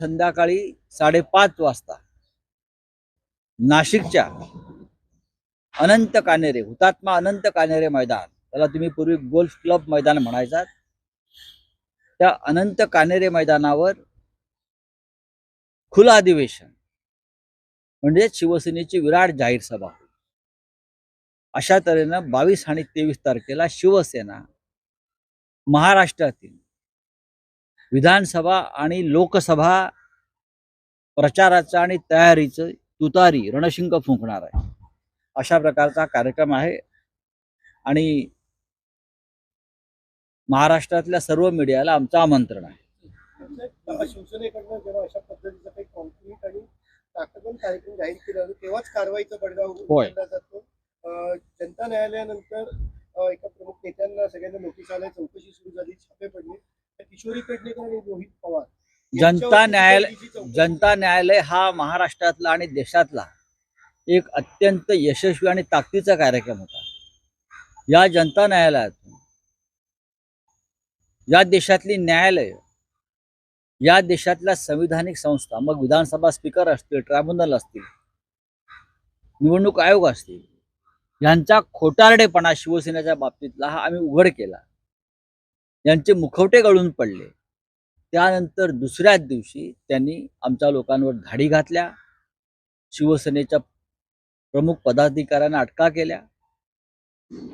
संध्याकाळी साडेपाच वाजता. नाशिकच्या अनंत कानेरे हुतात्मा अनंत कानेरे मैदान. त्याला तुम्ही पूर्वी गोल्फ क्लब मैदान म्हणायचात. त्या अनंत कानेरे मैदानावर खुलं अधिवेशन म्हणजे शिवसेनेची विराट जाहीर सभा. अशा तऱ्हेनं बावीस आणि तेवीस तारखेला शिवसेना महाराष्ट्रातील विधानसभा आणि लोकसभा प्रचाराचं आणि तयारीचं तुतारी रणशिंग फुंकणार आहे. अशा प्रकारचा कार्यक्रम आहे. आणि महाराष्ट्रातल्या सर्व मीडियाला आमचं आमंत्रण आहे. शिवसेनेकडनं जेव्हा अशा पद्धतीचा काही कॉन्क्रीट आणि ताकदवन कार्यक्रम जाहीर केला जातो तेव्हाच कारवाईचा. उचलला जातो. जनता न्यायालयानंतर एका प्रमुख नेत्यांना सगळ्यांना नोटीस आल्या चौकशी सुरू झाली छापे पडले. किशोरी पेडणेकर आणि रोहित पवार. जनता न्यायालय जनता न्यायालय हा महाराष्ट्रातला आणि देशातला एक अत्यंत यशस्वी आणि ताकदीचा कार्यक्रम होता. या जनता न्यायालयातून या देशातली न्यायालय या देशातल्या संविधानिक संस्था मग विधानसभा स्पीकर असतील ट्रायब्युनल असतील निवडणूक आयोग असतील यांचा खोटारडेपणा शिवसेनेच्या बाबतीतला हा आम्ही उघड केला. यांचे मुखवटे गळून पडले. त्यानंतर दुसऱ्याच दिवशी त्यांनी आमच्या लोकांवर धाडी घातल्या. शिवसेनेच्या प्रमुख पदाधिकाऱ्यांना अटका केल्या.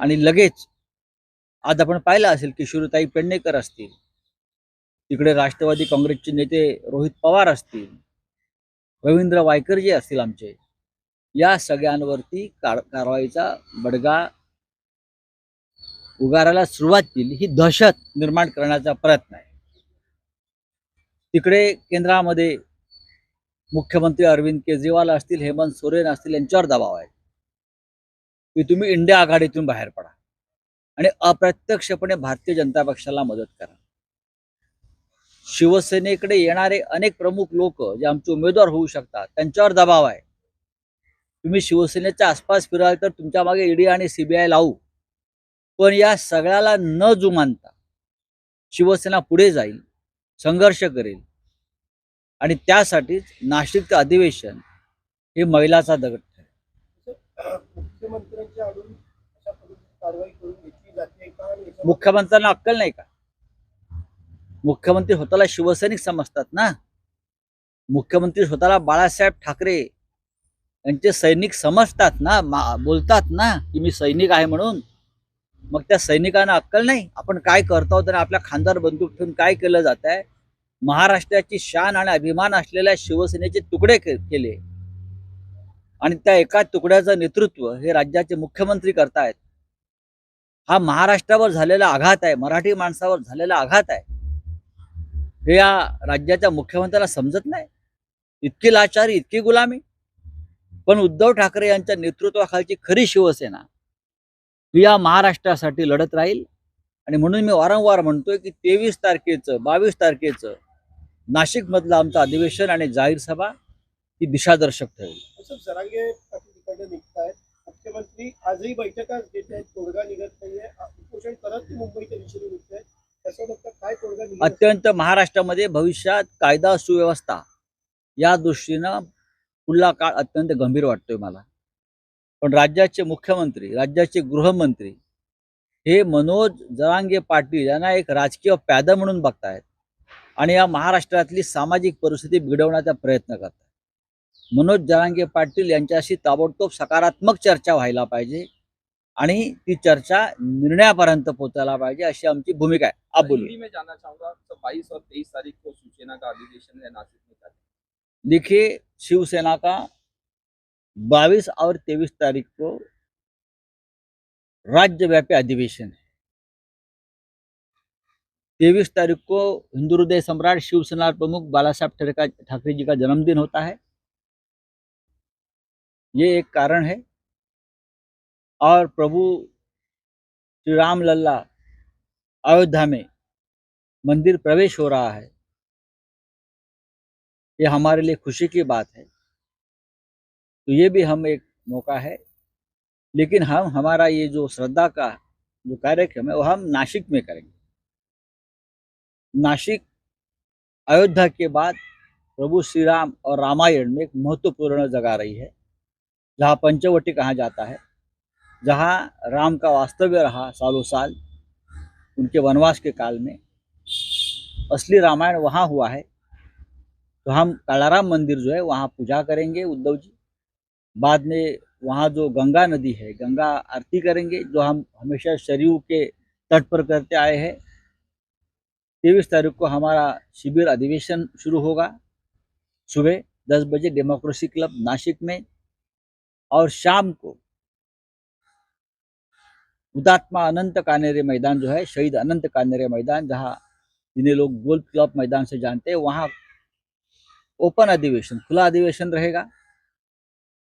आणि लगेच आज आपण पाहिलं असेल किशोरीताई पेडणेकर असतील. तिकडे राष्ट्रवादी काँग्रेसचे नेते रोहित पवार असतील. रवींद्र वायकरजी असतील आमचे. या सगळ्यांवरती कार कारवाईचा बडगा उगाराला सुरुवात केली ही दहशत निर्माण करण्याचा प्रयत्न आहे. तिकडे केंद्रामध्ये मुख्यमंत्री अरविंद केजरीवाल असतील हेमंत सोरेन असतील यांच्यावर दबाव आहे. की तुम्ही इंडिया आघाडीतून बाहेर पडा आणि अप्रत्यक्षपणे भारतीय जनता पक्षाला मदत करा. शिवसेनेकडे येणारे अनेक प्रमुख लोक जे आमचे उमेदवार होऊ शकतात त्यांच्यावर दबाव आहे. तुम्ही शिवसेनेच्या आसपास फिराल तर तुमच्या मागे ईडी आणि सीबीआय लावू. पण या सगळ्याला न जुमानता शिवसेना पुढे जाईल संघर्ष करेल. आणि त्यासाठीच नाशिकचं अधिवेशन हे मैलाचा दगड ठरेल. मुख्यमंत्र्यांना अक्कल नाही का? मुख्यमंत्री स्वतःला शिवसैनिक समजतात ना? मुख्यमंत्री स्वतःला बाळासाहेब ठाकरे यांचे सैनिक समजतात ना? बोलतात ना? की मी सैनिक आहे म्हणून. मग त्या सैनिकांना अक्कल नाही? आपण काय करतो आणि आपल्या खांदार बंदूक ठेवून काय केलं जात आहे? महाराष्ट्राची शान आणि अभिमान असलेल्या शिवसेनेचे तुकडे केले. आणि त्या एका तुकड्याचं नेतृत्व हे राज्याचे मुख्यमंत्री करतायत. हा महाराष्ट्रावर झालेला आघात आहे. मराठी माणसावर झालेला आघात आहे. हे या राज्याच्या मुख्यमंत्र्याला समजत नाही? इतकी लाचारी इतकी गुलामी? पण उद्धव ठाकरे यांच्या नेतृत्वाखालची खरी शिवसेना या महाराष्ट्रासाठी लढत राहील. आणि म्हणून मी वारंवार म्हणतोय की तेवीस तारखेचं बावीस तारखेचं नाशिक मधलं आमचं अधिवेशन आणि जाहीर सभा ही दिशादर्शक ठरेल. मुख्यमंत्री आजही घेत आहेत. तोडगा निघत नाहीये. उपोषण करत मुंबईच्या दिशेने निघत आहेत अत्यंत महाराष्ट्रामध्ये भविष्यात कायदा सुव्यवस्था या दृष्टीनं पुढला काळ अत्यंत गंभीर वाटतोय मला. पण राज्याचे मुख्यमंत्री राज्याचे गृहमंत्री हे मनोज जरांगे पाटील यांना एक राजकीय प्यादा म्हणून बघतायत आणि या महाराष्ट्रातली सामाजिक परिस्थिती बिघडवण्याचा प्रयत्न करतायत. मनोज जरांगे पाटील यांच्याशी ताबडतोब सकारात्मक चर्चा व्हायला पाहिजे आणि ती चर्चा निर्णयापर्यंत पोहोचायला पाहिजे अशी आमची भूमिका आहे. आप बोलिए बाईस और तेईस तारीख को शिवसेना का अधिवेशन है नासिक में. क्या देखिए शिवसेना का 22 और 23 तारीख को राज्यव्यापी अधिवेशन है। तेईस तारीख को हिंदू हृदय सम्राट शिवसेना प्रमुख बाला साहब ठाकरे जी का जन्मदिन होता है। ये एक कारण है। और प्रभु श्री राम लल्ला अयोध्या में मंदिर प्रवेश हो रहा है। ये हमारे लिए खुशी की बात है। तो ये भी हम एक मौका है। लेकिन हम, हमारा ये जो श्रद्धा का जो कार्यक्रम है, वो हम नासिक में करेंगे। नासिक अयोध्या के बाद प्रभु श्री राम और रामायण में एक महत्वपूर्ण जगह रही है, जहाँ पंचवटी कहा जाता है, जहाँ राम का वास्तव्य रहा सालों साल, उनके वनवास के काल में। असली रामायण वहाँ हुआ है तो हम कालाराम मंदिर जो है, वहाँ पूजा करेंगे उद्धव जी। बाद में वहाँ जो गंगा नदी है, गंगा आरती करेंगे, जो हम हमेशा सरयू के तट पर करते आए हैं। तेईस तारीख को हमारा शिविर अधिवेशन शुरू होगा। सुबह दस बजे डेमोक्रेसी क्लब नासिक में और शाम को हुतात्मा अनंत कानेरे मैदान जो है, शहीद अनंत कानेरे मैदान, जहाँ जिन्हें लोग गोल्फ क्लब मैदान से जानते हैं, वहाँ ओपन अधिवेशन, खुला अधिवेशन रहेगा।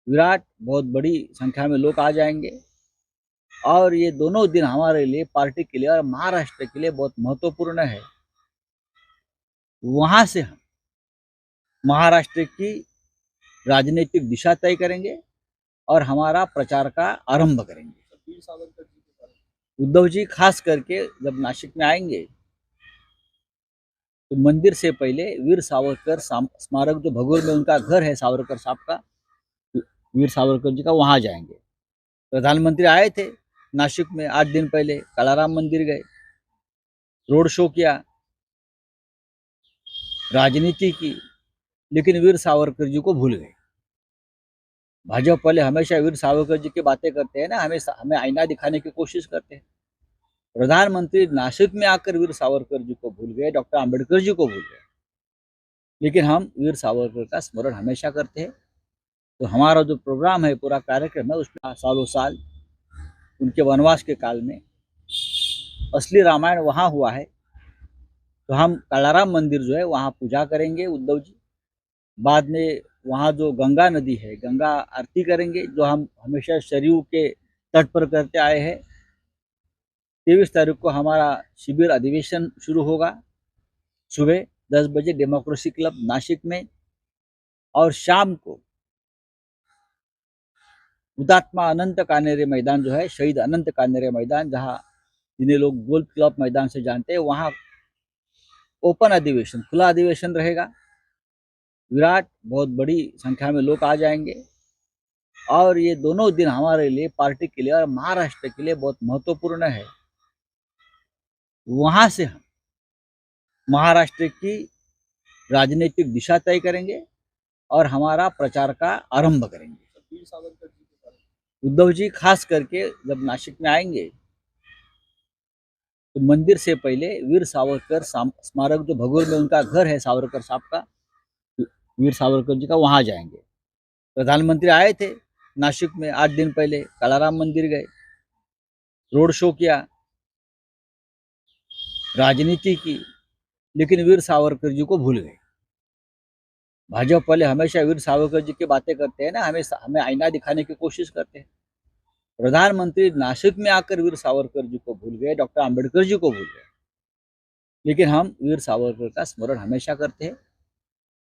विराट, बहुत बड़ी संख्या में लोग आ जाएँगे। और ये दोनों दिन हमारे लिए पार्टी के लिए और महाराष्ट्र के लिए बहुत महत्वपूर्ण है। वहाँ से हम महाराष्ट्र की राजनीतिक दिशा तय करेंगे और हमारा प्रचार का आरंभ करेंगे। उद्धव जी, खास करके जब नासिक में आएँगे तो मंदिर से पहले वीर सावरकर स्मारक जो भगोल में उनका घर है सावरकर साहब का वीर सावरकर जी का, वहाँ जाएँगे। प्रधानमंत्री आए थे नासिक में आठ दिन पहले, कालाराम मंदिर गए, रोड शो किया, राजनीति की, लेकिन वीर सावरकर जी को भूल गए। भाजपा वाले हमेशा वीर सावरकर जी की बातें करते हैं ना हमें हमें आईना दिखाने की कोशिश करते हैं। प्रधानमंत्री नासिक में आकर वीर सावरकर जी को भूल गए, डॉक्टर अंबेडकर जी को भूल गए। लेकिन हम वीर सावरकर का स्मरण हमेशा करते हैं। तो हमारा जो प्रोग्राम है, पूरा कार्यक्रम है, उसमें सालों साल, उनके वनवास के काल में असली रामायण वहाँ हुआ है। तो हम कालाराम मंदिर जो है, वहाँ पूजा करेंगे उद्धव जी। बाद में वहाँ जो गंगा नदी है, गंगा आरती करेंगे, जो हम हमेशा सरयू के तट पर करते आए हैं। तेईस तारीख को हमारा शिविर अधिवेशन शुरू होगा। सुबह दस बजे डेमोक्रेसी क्लब नासिक में और शाम को हुतात्मा अनंत कानेरे मैदान जो है, शहीद अनंत कानेरे मैदान, जहाँ जिन्हें लोग गोल्फ क्लब मैदान से जानते हैं, वहाँ ओपन अधिवेशन, खुला अधिवेशन रहेगा। विराट बहुत बड़ी संख्या में लोग आ जाएँगे। और ये दोनों दिन हमारे लिए, पार्टी के लिए और महाराष्ट्र के लिए बहुत महत्वपूर्ण है। वहाँ से हम महाराष्ट्र की राजनीतिक दिशा तय करेंगे और हमारा प्रचार का आरंभ करेंगे। उद्धव जी खास करके जब नासिक में आएँगे तो मंदिर से पहले वीर सावरकर स्मारक जो भगोल में उनका घर है सावरकर साहब का, वीर सावरकर जी का, वहाँ जाएँगे। प्रधानमंत्री आए थे नासिक में आठ दिन पहले, कालाराम मंदिर गए, रोड शो किया, राजनीति की, लेकिन वीर सावरकर जी को भूल गए। भाजपा वाले हमेशा वीर सावरकर जी की बातें करते हैं ना, हमें हमें आईना दिखाने की कोशिश करते हैं। प्रधानमंत्री नासिक में आकर वीर सावरकर जी को भूल गए, डॉक्टर अंबेडकर जी को भूल गए। लेकिन हम वीर सावरकर का स्मरण हमेशा करते हैं।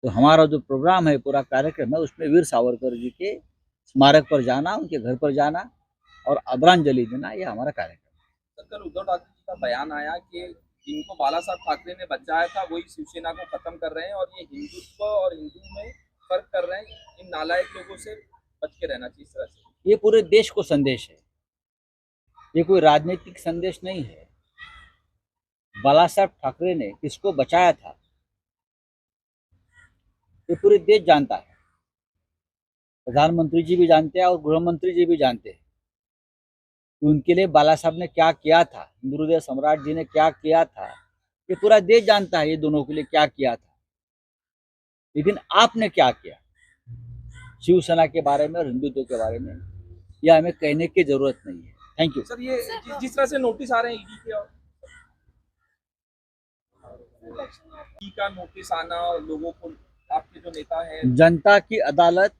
तो हमारा जो प्रोग्राम है, पूरा कार्यक्रम है, उसमें वीर सावरकर जी के स्मारक पर जाना, उनके घर पर जाना और आदरांजलि देना ये हमारा कार्यक्रम है। कल उद्धव ठाकरे जी का बयान आया कि जिनको बाला साहब ठाकरे ने बचाया था, वही शिवसेना को खत्म कर रहे हैं और ये हिंदुत्व और हिंदू में फ़र्क कर रहे हैं। इन नालायक लोगों से बच के रहना चाहिए इस तरह से। ये पूरे देश को संदेश है। ये कोई राजनीतिक संदेश नहीं है। बाला साहब ठाकरे ने किसको बचाया था, ये पूरे देश जानता है। प्रधानमंत्री जी भी जानते हैं और गृह मंत्री जी भी जानते हैं। कि उनके लिए बाला साहब ने क्या किया था? हिंदुदेव सम्राट जी ने क्या किया था? ये पूरा देश जानता है ये दोनों के लिए क्या किया था। लेकिन आपने क्या किया? शिवसेना के बारे में और हिंदुत्व के बारे में यह हमें कहने की ज़रूरत नहीं है। थैंक यू सर ये जिस, तरह से नोटिस आ रहे हैं के और का नोटिस आना और लोगों को आपके जो नेता हैं जनता की अदालत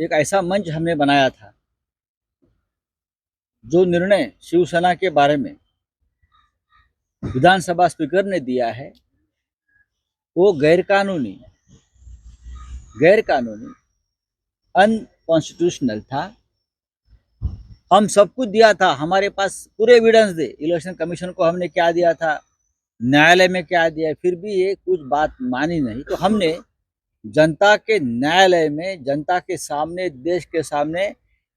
एक ऐसा मंच हमने बनाया था। जो निर्णय शिवसेना के बारे में विधानसभा स्पीकर ने दिया है, वो गैरकानूनी गैरकानूनी अनकॉन्स्टिट्यूशनल था। हम सब कुछ दिया था। हमारे पास पूरे एविडेंस दे इलेक्शन कमीशन को हमने क्या दिया था? न्यायालय में क्या दिया फिर भी ये कुछ बात मानी नहीं। तो हमने जनता के न्यायालय में, जनता के सामने, देश के सामने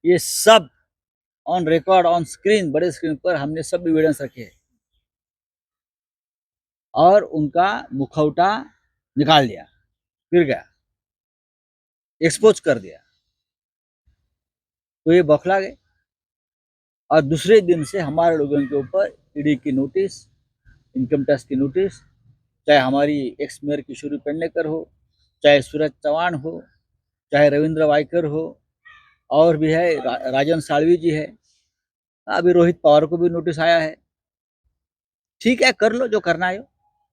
ये सब ऑन रिकॉर्ड ऑन स्क्रीन बड़े स्क्रीन पर हमने सब एविडेंस रखे और उनका मुखौटा निकाल दिया गिर गया एक्सपोज कर दिया। तो ये बौखला गए। और दूसरे दिन से हमारे लोगों के ऊपर ईडी की नोटिस इनकम टैक्स की नोटिस चाहे हमारी एक्स मेयर किशोरी पेडनेकर हो, चाहे सूरज चौहान हो, चाहे रविंद्र वायकर हो और भी है रा, राजन साळवी जी है। अभी रोहित पवार को भी नोटिस आया है। ठीक है कर लो जो करना है।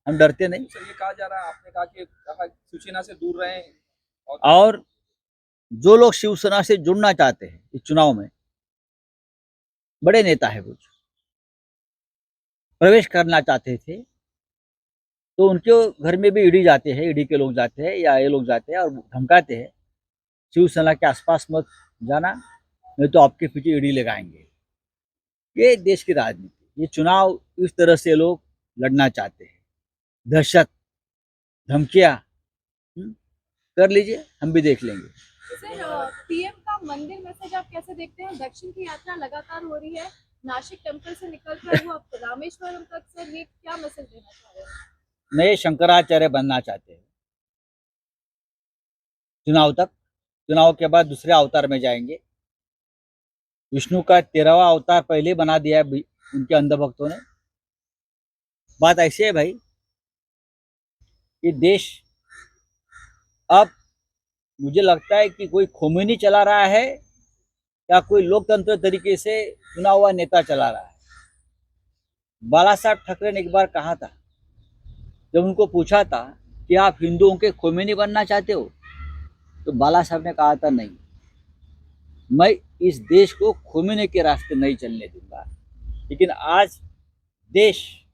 हम डरते नहीं। सर ये कहा जा रहा है आपने कहा कि शिवसेना से दूर रहें और और जो लोग शिवसेना से जुड़ना चाहते हैं इस चुनाव में बड़े नेता है कुछ प्रवेश करना चाहते थे तो उनके घर में भी ईडी जाते हैं ईडी के लोग जाते हैं या ये लोग जाते हैं और धमकाते हैं शिवसेना के आसपास मत जाना नहीं तो आपके पीछे ईडी लगाएँगे। ये देश की राजनीति ये चुनाव इस तरह से लोग लड़ना चाहते हैं। दहशत धमकियाँ हम्म, कर लीजिए हम भी देख लेंगे। पीएम का मंदिर मैसेज आप कैसे देखते हैं? दक्षिण की यात्रा लगातार हो रही है नासिक टेंपल से निकल कर वो अब रामेश्वरम तक सर ये क्या मैसेज देना चाह रहे हैं? नए शंकराचार्य बनना चाहते हैं। चुनाव तक। चुनाव के बाद दूसरे अवतार में जाएँगे। विष्णु का तेरहवा अवतार पहले बना दिया है उनके अंधभक्तों ने। बात ऐसी है भाई कि देश अब मुझे लगता है कि कोई खोमेनी चला रहा है या कोई लोकतंत्र तरीके से चुना हुआ नेता चला रहा है। बाला साहब ठाकरे ने एक बार कहा था, जब उनको पूछा था कि आप हिंदुओं के खोमेनी बनना चाहते हो तो बाला साहब ने कहा था, नहीं, मैं इस देश को खोमेनी के रास्ते नहीं चलने दूँगा। लेकिन आज देश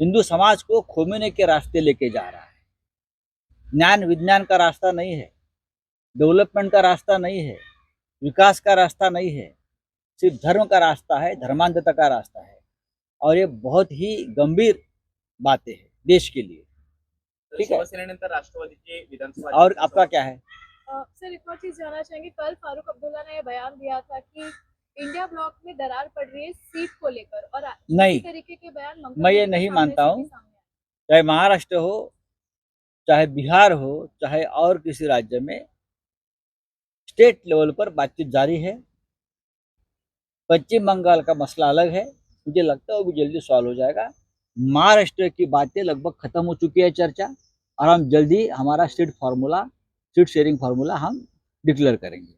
हिंदू समाज को खोमेनी के रास्ते लेके जा रहा है। ज्ञान विज्ञान का रास्ता नहीं है, डेवलपमेंट का रास्ता नहीं है, विकास का रास्ता नहीं है, सिर्फ़ धर्म का रास्ता है धर्मांधता का रास्ता है। और ये बहुत ही गंभीर बातें हैं देश के लिए। ठीक है। शिवसेनेनंतर राष्ट्रवादीचे विधानसभा और आपका क्या है? सर एक और चीज़ जानना चाहेंगे। कल फारूक अब्दुल्ला ने बयान दिया था कि इंडिया ब्लॉक में दरार पड़ रही है सीट को लेकर और नहीं तरीके के बयान मैं ये नहीं मानता हूँ। चाहे महाराष्ट्र हो चाहे बिहार हो चाहे और किसी राज्य में स्टेट लेवल पर बातचीत जारी है। पश्चिम बंगाल का मसला अलग है। मुझे लगता है वो भी जल्दी सॉल्व हो जाएगा। महाराष्ट्र की बातें लगभग खत्म हो चुकी है चर्चा और हम जल्दी हमारा seat formula seat sharing formula हम डिक्लेअर करेंगे।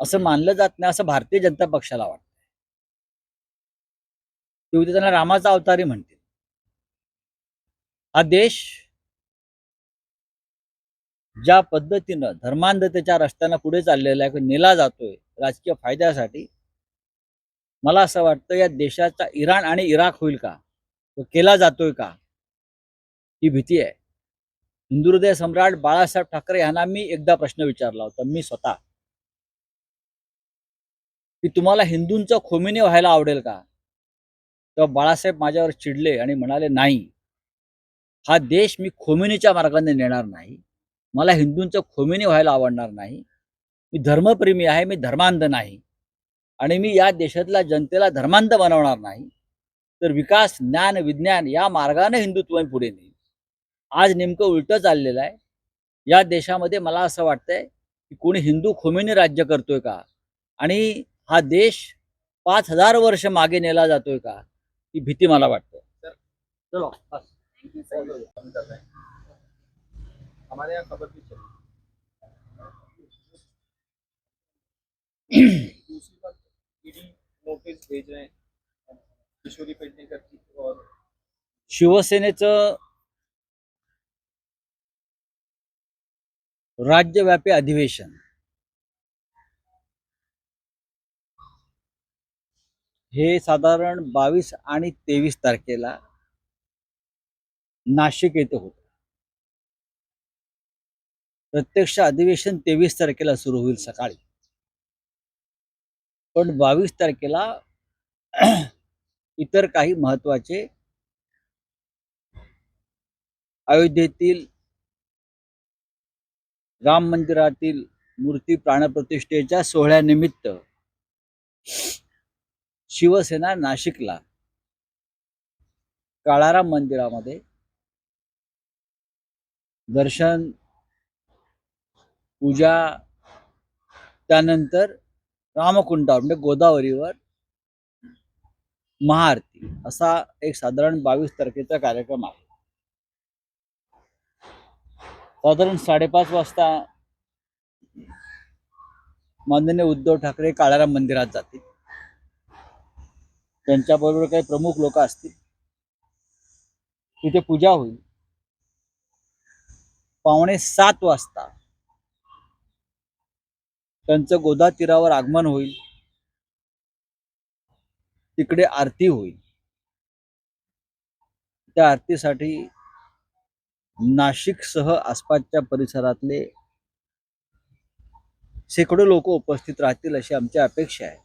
असं मानलं जात नाही असं भारतीय जनता पक्षाला वाटतं ते उद्या त्यांना रामाचा अवतारी म्हणतील. हा देश ज्या पद्धतीनं धर्मांधतेच्या रस्त्यानं पुढे चाललेला आहे नेला जातोय राजकीय फायद्यासाठी मला असं वाटतं या देशाचा इराण आणि इराक होईल का? तो केला जातोय का? ही भीती आहे. हिंदुहृदय सम्राट बाळासाहेब ठाकरे यांना मी एकदा प्रश्न विचारला होता. मी स्वतः. की तुम्हाला हिंदूंचं खोमिनी व्हायला आवडेल का? तेव्हा बाळासाहेब माझ्यावर चिडले आणि म्हणाले नाही. हा देश मी खोमिनीच्या मार्गाने नेणार नाही. मला हिंदूंचं खोमिनी व्हायला आवडणार नाही. मी धर्मप्रेमी आहे मी धर्मांध नाही. आणि मी या देशातल्या जनतेला धर्मांध बनवणार नाही तर विकास ज्ञान विज्ञान या मार्गाने हिंदुत्व पुढे नेईल. आज नेमकं उलटं चाललेलं आहे. या देशामध्ये मला असं वाटतंय की कोणी हिंदू खोमिनी राज्य करतोय का? आणि हा देश पाच हजार वर्ष मागे नेला जातोय का? ही भीती मला वाटते. चलो हमारे यहाँ खबर भी चली नोटिस भेज रहे हैं। किशोरी पेडणेकर की और शिवसेनेचं राज्यव्यापी अधिवेशन. हे साधारण बावीस आणि तेवीस तारखेला नाशिक येथे होतं. प्रत्यक्ष अधिवेशन तेवीस तारखेला सुरू होईल सकाळी. पण बावीस तारखेला इतर काही महत्त्वाचे अयोध्येतील राम मंदिरातील मूर्ती प्राणप्रतिष्ठेच्या सोहळ्यानिमित्त शिवसेना नाशिकला काळाराम मंदिरामध्ये दर्शन पूजा त्यानंतर रामकुंडावर म्हणजे गोदावरीवर महाआरती असा एक साधारण बावीस तारखेचा कार्यक्रम आहे. साधारण साडेपाच वाजता माननीय उद्धव ठाकरे काळाराम मंदिरात जातील. त्यांच्याबरोबर काही प्रमुख लोक असतील. तिथे पूजा होईल. पावणे सात वाजता त्यांचं गोदा तीरावर आगमन होईल. तिकडे आरती होईल. त्या आरतीसाठी नाशिकसह आसपासच्या परिसरातले शेकडो लोक उपस्थित राहतील अशी आमची अपेक्षा आहे.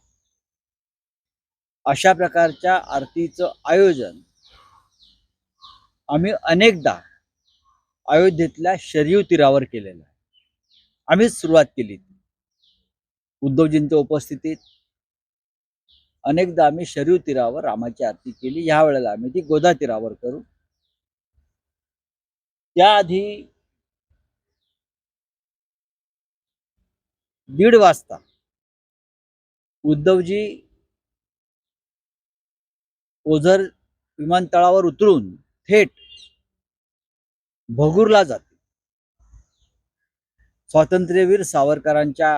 अशा प्रकारच्या आरतीचं आयोजन आम्ही अनेकदा अयोध्येतल्या शरीव तीरावर केलेलं आहे. आम्हीच सुरुवात केली. उद्धवजींच्या उपस्थितीत अनेकदा आम्ही शरीर तीरावर रामाची आरती केली. ह्या वेळेला आम्ही ती गोदा तीरावर करू. त्याआधी दीड वाजता उद्धवजी ओझर विमानतळावर उतरून थेट भगूरला जाते स्वातंत्र्यवीर सावरकरांच्या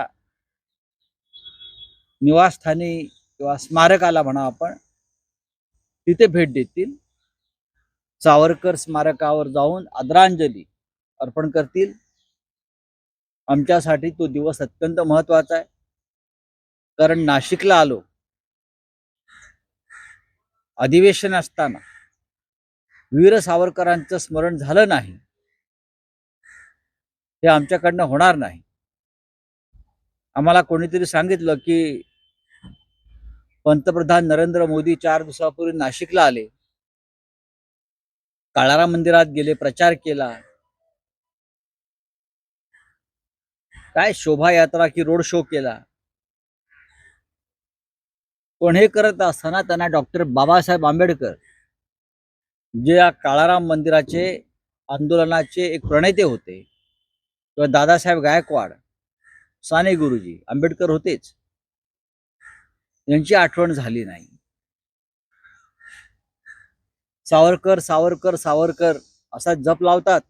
निवासस्थानी किंवा स्मारकाला म्हणा आपण तिथे भेट देतील. सावरकर स्मारकावर जाऊन आदरांजली अर्पण करतील. आमच्यासाठी तो दिवस अत्यंत महत्त्वाचा आहे. कारण नाशिकला आलो अधिवेशन असताना वीर सावरकरांचं स्मरण झालं नाही. हे आमच्याकडनं होणार नाही. आम्हाला कोणीतरी सांगितलं की पंतप्रधान नरेंद्र मोदी चार दिवसापूर्वी नाशिकला आले. काळाराम मंदिरात गेले प्रचार केला. काय शोभायात्रा की रोड शो केला? पण हे करत असताना त्यांना डॉक्टर बाबासाहेब आंबेडकर जे या काळाराम मंदिराचे आंदोलनाचे एक प्रणेते होते. किंवा दादासाहेब गायकवाड साने गुरुजी आंबेडकर होतेच. यांची आठवण झाली नाही. सावरकर सावरकर सावरकर असा जप लावतात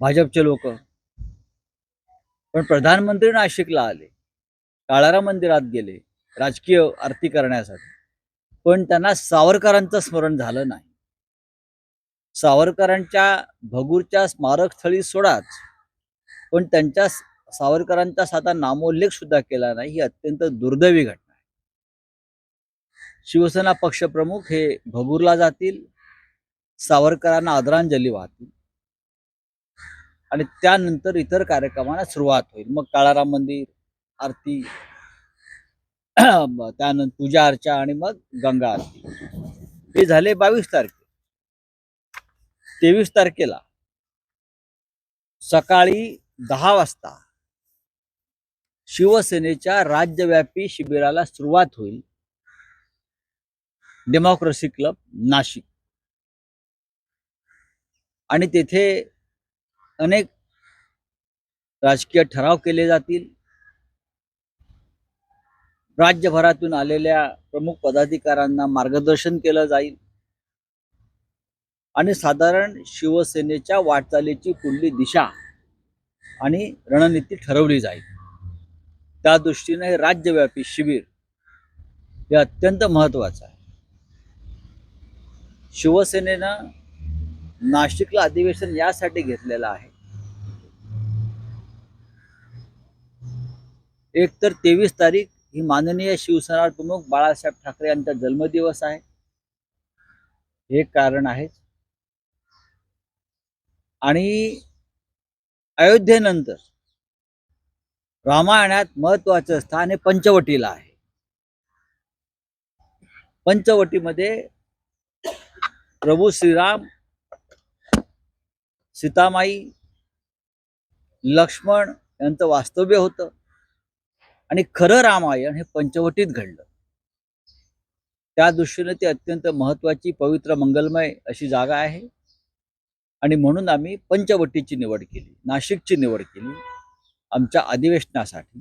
भाजपचे लोक. पण प्रधानमंत्री नाशिकला आले. काळारा मंदिरात गेले. राजकीय आरती करण्यासाठी. पण त्यांना सावरकरांचं स्मरण झालं नाही. सावरकरांच्या भगूरच्या स्मारकस्थळी सोडाच. पण त्यांच्या सावरकरांचा साधा नामोल्लेख सुद्धा केला नाही. ही अत्यंत दुर्दैवी घटना. शिवसेना पक्षप्रमुख हे भगूरला जातील सावरकरांना आदरांजली वाहतील. आणि त्यानंतर इतर कार्यक्रमांना सुरुवात होईल. मग काळाराम मंदिर आरती त्यानंतर पूजा अर्चा आणि मग गंगा आरती. हे झाले बावीस तारखे. तेवीस तारखेला सकाळी दहा वाजता शिवसेनेच्या राज्यव्यापी शिबिराला सुरुवात होईल. Democracy club Nashik. आणि तेथे अनेक राजकीय ठराव केले जातील. राज्यभरातून आलेल्या प्रमुख पदाधिकाऱ्यांना मार्गदर्शन केलं जाईल. आणि साधारण शिवसेनेच्या वाटचालीची पुढली दिशा आणि रणनीती ठरवली जाईल. त्या दृष्टीने हे राज्यव्यापी शिबिर हे अत्यंत महत्वाचं आहे. शिवसेनेनं नाशिकला अधिवेशन यासाठी घेतलेलं आहे. एक तर तेवीस तारीख ही माननीय शिवसेना प्रमुख बाळासाहेब ठाकरे यांचा जन्मदिवस आहे. हे कारण आहे आणि अयोध्येनंतर रामायणात महत्वाचं स्थान हे पंचवटीला आहे. पंचवटीमध्ये प्रभू श्रीराम सीतामाई लक्ष्मण यांचं वास्तव्य होतं. आणि खरं रामायण हे पंचवटीत घडलं. त्या दृष्टीने ती अत्यंत महत्वाची पवित्र मंगलमय अशी जागा आहे. आणि म्हणून आम्ही पंचवटीची निवड केली नाशिकची निवड केली आमच्या अधिवेशनासाठी.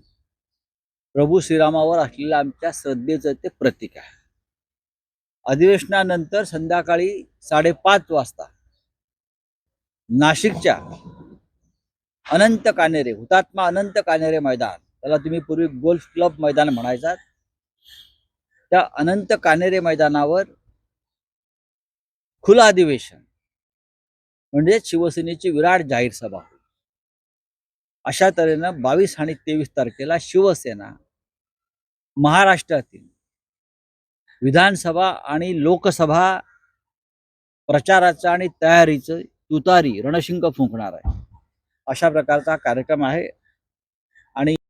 प्रभू श्रीरामावर असलेल्या आमच्या श्रद्धेचं ते प्रतीक आहे. अधिवेशनानंतर संध्याकाळी साडेपाच वाजता नाशिकच्या अनंत कानेरे हुतात्मा अनंत कानेरे मैदान त्याला तुम्ही पूर्वी गोल्फ क्लब मैदान म्हणायचात. त्या अनंत कानेरे मैदानावर खुलं अधिवेशन म्हणजे शिवसेनेची विराट जाहीर सभा. अशा तऱ्हेनं बावीस आणि तेवीस तारखेला शिवसेना महाराष्ट्रातील विधानसभा आणि लोकसभा प्रचाराचं आणि तयारीचं तुतारी रणशिंग फुंकणार आहे. अशा प्रकारचा कार्यक्रम आहे. आणि